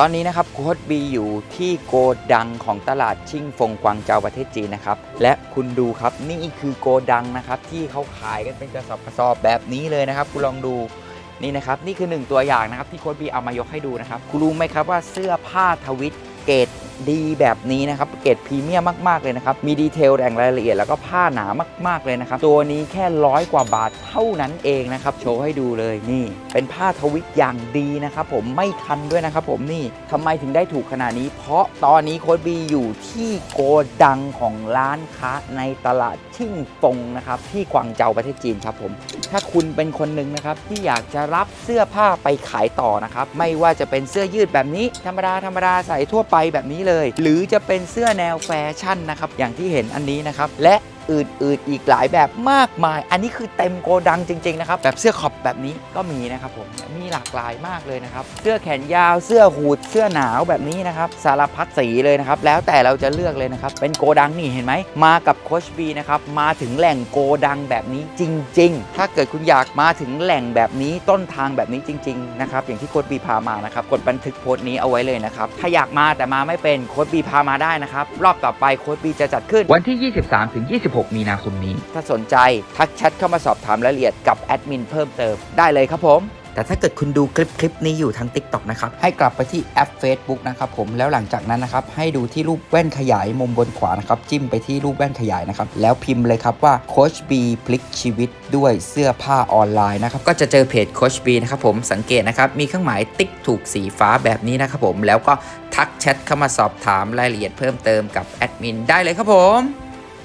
ตอนนี้นะครับโค้ดบีอยู่ที่โกดังของตลาดชิงฟงกวางเจาประเทศจีนนะครับ และคุณดูครับนี่คือโกดังนะครับ ที่เขาขายกันเป็นกระสอบกระสอบแบบนี้เลยนะครับ คุณลองดูนี่นะครับ นี่คือหนึ่งตัวอย่างนะครับ ที่โค้ดบีเอามายกให้ดูนะครับ คุณรู้ไหมครับว่าเสื้อผ้าทวิต เกรดดีแบบนี้นะครับเกรดพรีเมียมมาก ๆ เลยนะครับ มีดีเทลแหล่งรายละเอียดแล้วก็ผ้าหนามาก ๆ เลยนะครับ ตัวนี้แค่ร้อยกว่าบาทเท่านั้นเองนะครับ โชว์ให้ดูเลยนี่ เป็นผ้าทวิตอย่างดีนะครับผมไม่คันด้วยนะครับผมนี่ทำไมถึงได้ถูกขนาดนี้ เพราะตอนนี้โค้ดบีอยู่ที่โกดังของร้านค้าในตลาดชิ่งฟงนะครับที่กวางเจาประเทศจีนครับผม ถ้าคุณเป็นคนหนึ่งนะครับที่อยากจะรับเสื้อผ้าไปขายต่อนะครับไม่ว่าจะเป็นเสื้อยืดแบบนี้ธรรมดาธรรมดาใส่ทั่วไปแบบนี้เลย หรือจะเป็นเสื้อแนวแฟชั่นนะครับอย่างที่เห็นอันนี้นะครับและ อื่นๆอีกหลายแบบมากมาย อันนี้คือเต็มโกดังจริง ๆ นะครับ แบบเสื้อขอบแบบนี้ก็มีนะครับผมมีหลากหลายมากเลยนะครับ เสื้อแขนยาวเสื้อหูดเสื้อหนาวแบบนี้นะครับ สารพัดสีเลยนะครับ แล้วแต่เราจะเลือกเลยนะครับ เป็นโกดังนี่เห็นไหม มากับโคชบีนะครับ มาถึงแหล่งโกดังแบบนี้จริง ๆ ถ้าเกิดคุณอยากมาถึงแหล่งแบบนี้ต้นทางแบบนี้จริง ๆ นะครับ อย่างที่โค้ดบีพามานะครับ กดบันทึกโพสต์นี้เอาไว้เลยนะครับ ถ้าอยากมาแต่มาไม่เป็นโค้ดบีพามาได้นะครับ รอบต่อไปโค้ดบีจะจัดขึ้นวันที่ 23ถึง26มีนาคมนี้ ถ้าสนใจทักแชทเข้ามาสอบถามรายละเอียดกับแอดมินเพิ่มเติมได้เลยครับผม แต่ถ้าเกิดคุณดูคลิปคลิปนี้อยู่ทาง TikTok นะครับ ให้กลับไปที่แอป Facebook นะครับผมแล้วหลังจากนั้นนะครับ ให้ดูที่รูปแว่นขยายมุมบนขวานะครับ จิ้มไปที่รูปแว่นขยายนะครับ แล้วพิมพ์เลยครับว่าโคชบีพลิกชีวิตด้วยเสื้อผ้าออนไลน์นะครับ ก็จะเจอเพจโคชบีนะครับผมสังเกตนะครับ มีเครื่องหมายติ๊กถูกสีฟ้าแบบนี้นะครับผมแล้วก็ทักแชทเข้ามาสอบถามรายละเอียดเพิ่มเติมกับแอดมินได้เลยครับผม